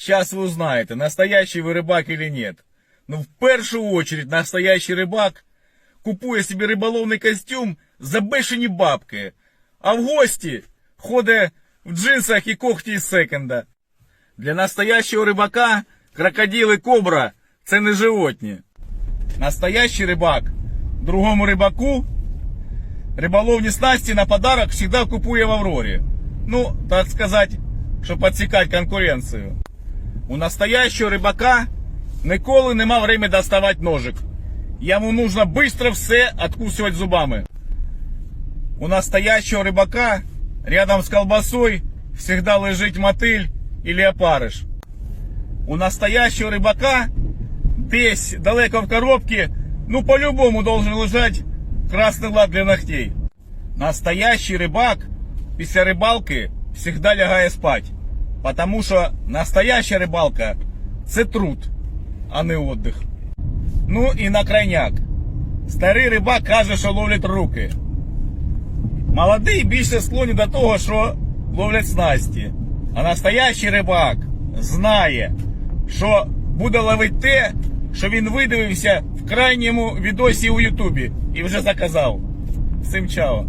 Сейчас вы узнаете, настоящий вы рыбак или нет. Ну, в першу очередь, настоящий рыбак купує собі риболовний костюм за бешені бабки, а в гості ходить в джинсах і когті із секонда. Для настоящего рыбака крокодил и кобра – це не животні. Настоящий рыбак другому рыбаку риболовні снасті на подарок всегда купує в Аврорі. Ну, так сказать, щоб підсікати конкуренцію. У настоящего рыбака ніколи нема время доставати ножик. Йому нужно быстро все откусывать зубами. У настоящего рыбака рядом с колбасой всегда лежит мотыль или опарыш. У настоящего рыбака десь далеко в коробке, ну по-любому должен лежать красный лак для ногтей. Настоящий рыбак після рибалки всегда лягає спать. Потому що настоящая рибалка це труд, а не отдых. Ну і на крайняк. Старий рибак каже, що ловлять руки. Молодий більше склонні до того, що ловлять снасті. А настоящий рибак знає, що буде ловити те, що він видивився в крайньому відосі у Ютубі і вже заказав. Всім чао.